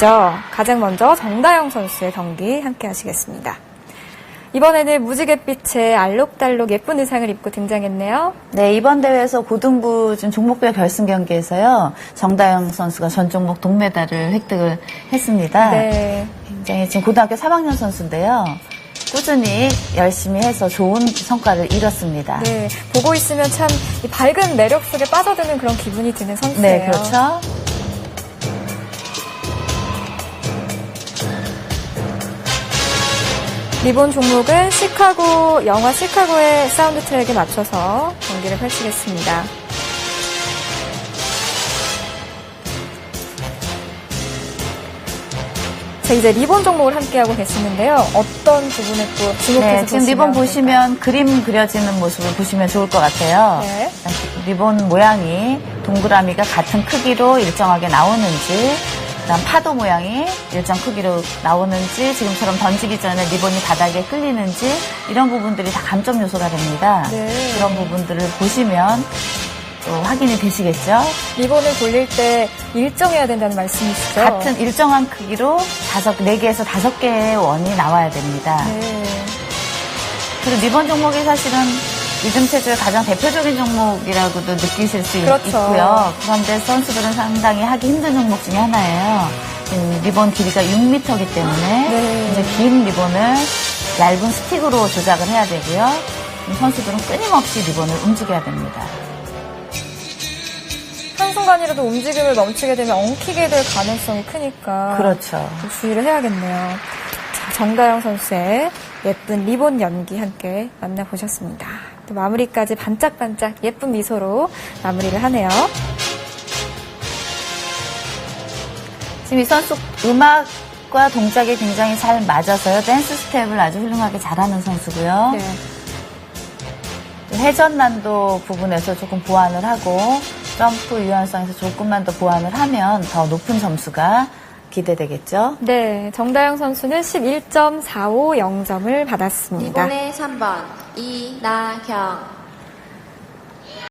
보시죠. 가장 먼저 정다영 선수의 경기 함께 하시겠습니다. 이번에는 무지갯빛의 알록달록 예쁜 의상을 입고 등장했네요. 네, 이번 대회에서 고등부 준 종목별 결승 경기에서요. 정다영 선수가 전 종목 동메달을 획득을 했습니다. 네. 굉장히 지금 고등학교 3학년 선수인데요. 꾸준히 열심히 해서 좋은 성과를 이뤘습니다. 네. 보고 있으면 참이 밝은 매력 속에 빠져드는 그런 기분이 드는 선수예요. 네, 그렇죠. 리본 종목은 시카고, 영화 시카고의 사운드 트랙에 맞춰서 경기를 펼치겠습니다. 자, 이제 리본 종목을 함께하고 계시는데요. 어떤 부분에 또 주목해서 네, 지금 리본 보시면 보시면 그림 그려지는 모습을 보시면 좋을 것 같아요. 네. 리본 모양이 동그라미가 같은 크기로 일정하게 나오는지, 그다음 파도 모양이 일정 크기로 나오는지, 지금처럼 던지기 전에 리본이 바닥에 끌리는지 이런 부분들이 다 감점 요소가 됩니다. 네. 그런 부분들을 보시면 또 확인이 되시겠죠? 리본을 돌릴 때 일정해야 된다는 말씀이시죠? 같은 일정한 크기로 다섯 네 개에서 다섯 개의 원이 나와야 됩니다. 네. 그리고 리본 종목이 사실은 리듬 체조의 가장 대표적인 종목이라고도 느끼실 수 있- 그렇죠. 있고요. 그런데 선수들은 상당히 하기 힘든 종목 중에 하나예요. 음, 리본 길이가 6m이기 때문에 네. 이제 긴 리본을 얇은 스틱으로 조작을 해야 되고요. 음, 선수들은 끊임없이 리본을 움직여야 됩니다. 한순간이라도 움직임을 멈추게 되면 엉키게 될 가능성이 크니까. 그렇죠. 좀 주의를 해야겠네요. 자, 정다영 선수의 예쁜 리본 연기 함께 만나보셨습니다. 또 마무리까지 반짝반짝 예쁜 미소로 마무리를 하네요. 지금 이 선수 음악 과 동작이 굉장히 잘 맞아서요. 댄스 스텝을 아주 훌륭하게 잘하는 선수고요. 네. 회전 난도 부분에서 조금 보완을 하고 점프 유연성에서 조금만 더 보완을 하면 더 높은 점수가 기대되겠죠. 네, 정다영 선수는 11.450점을 받았습니다. 이번에 3번 이나경